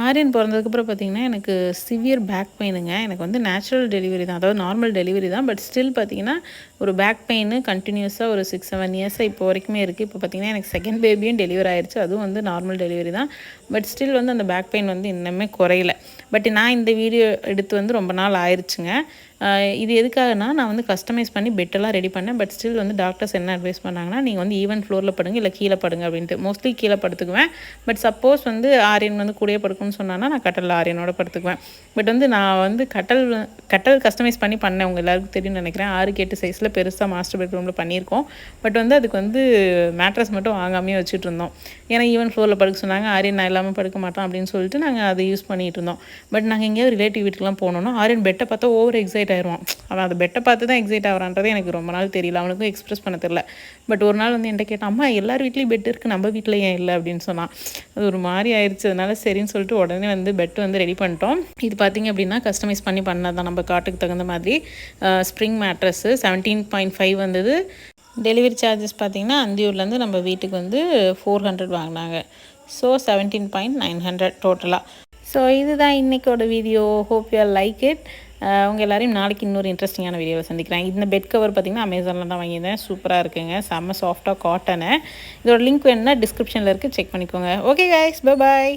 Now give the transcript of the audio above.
ஆரியன் பிறந்ததுக்கப்புறம் பார்த்தீங்கன்னா எனக்கு severe back பெயினுங்க எனக்கு வந்து நேச்சுரல் டெலிவரி தான். அதாவது நார்மல் டெலிவரி தான். பட் ஸ்டில் பார்த்தீங்கன்னா ஒரு பேக் பெயின் கண்டினியூஸாக ஒரு சிக்ஸ் செவன் இயர்ஸாக இப்போ வரைக்குமே இருக்குது இப்போ பார்த்தீங்கன்னா எனக்கு செகண்ட் பேபியும் டெலிவரி ஆயிடுச்சு அதுவும் வந்து நார்மல் டெலிவரி தான். பட் ஸ்டில் வந்து அந்த பேக் பெயின் வந்து இன்னுமே குறையல. பட் நான் இந்த வீடியோ எடுத்து வந்து ரொம்ப நாள் ஆயிடுச்சுங்க இது எதுக்காகனா நான் வந்து கஸ்டமைஸ் பண்ணி பெட்டெல்லாம் ரெடி பண்ணேன் பட் ஸ்டில் வந்து டாக்டர்ஸ் என்ன அட்வைஸ் பண்ணாங்கன்னா நீங்கள் வந்து ஈவன் ஃப்ளோரில் படுங்க இல்லை கீழே படுங்க அப்படின்ட்டு. மோஸ்ட்லி கீழே படுத்துக்குவேன். பட் சப்போஸ் வந்து ஆரியன் வந்து கூடயே படுக்கும்னு சொன்னான்னா நான் கட்டல் ஆரியனோட படுத்துக்குவேன். பட் வந்து நான் வந்து கட்டல் கட்டல் கஸ்டமைஸ் பண்ணி பண்ணேன். உங்கள் எல்லாருக்கும் தெரியும்னு நினைக்கிறேன். ஆறுக்கு கேட்டு சைஸில் பெருசாக மாஸ்டர் பெட்ரூமில் பண்ணியிருக்கோம். பட் வந்து அதுக்கு வந்து மேட்ரஸ் மட்டும் வாங்காமே வச்சுட்டு இருந்தோம். ஏன்னா ஈவன் ஃப்ளோரில் படுக்க சொன்னாங்க ஆரியன் நான் இல்லாமல் படுக்க மாட்டோம் அப்படின்னு சொல்லிட்டு நாங்கள் அதை யூஸ் பண்ணிகிட்டு இருந்தோம். பட் நாங்கள் எங்கேயாவது ரிலேட்டிவ் வீட்டுக்குலாம் போனோம்னா ஆரியன் பெட்டை பார்த்தா ஓவர் எக்ஸைட் ஆயிடுவான். அவன் அதை பெட்டை பார்த்து தான் எக்ஸைட் ஆகிறான்றது எனக்கு ரொம்ப நாள் தெரியல. அவனுக்கும் எக்ஸ்பிரஸ் பண்ண தெரில பட் ஒரு நாள் வந்து என்கிட்ட கேட்டான் அம்மா எல்லார் வீட்லேயும் பெட் இருக்குது நம்ம வீட்டில் ஏன் இல்லை? அப்படின்னு சொன்னான். அது ஒரு மாதிரி ஆயிடுச்சு அதனால சரின்னு சொல்லிட்டு உடனே வந்து பெட் வந்து ரெடி பண்ணிட்டோம். இது பார்த்திங்க அப்படின்னா கஸ்டமைஸ் பண்ணி பண்ணது தான் நம்ம காட்டுக்கு தகுந்த மாதிரி spring mattress seventeen point five வந்தது. டெலிவரி சார்ஜஸ் பார்த்திங்கன்னா அந்தியூர்லேருந்து நம்ம வீட்டுக்கு வந்து ஃபோர் ஹண்ட்ரட் வாங்கினாங்க. So seventeen point nine hundred டோட்டலாக ஸோ இதுதான் இன்றைக்கோட video hope you like it உங்கள் எல்லோரையும் நாளைக்கு இன்னொரு இன்ட்ரெஸ்டிங்கான வீடியோவில் சந்திக்கிறேன். இந்த பெட் கவர் பார்த்திங்கன்னா அமேசானில் தான் வாங்கியிருந்தேன். சூப்பராக இருக்குங்க. செம்ம சாஃப்டாக காட்டனு இதோட லிங்க் வேணுன்னா டிஸ்கிரிப்ஷனில் இருக்குது செக் பண்ணிக்கோங்க. Okay guys bye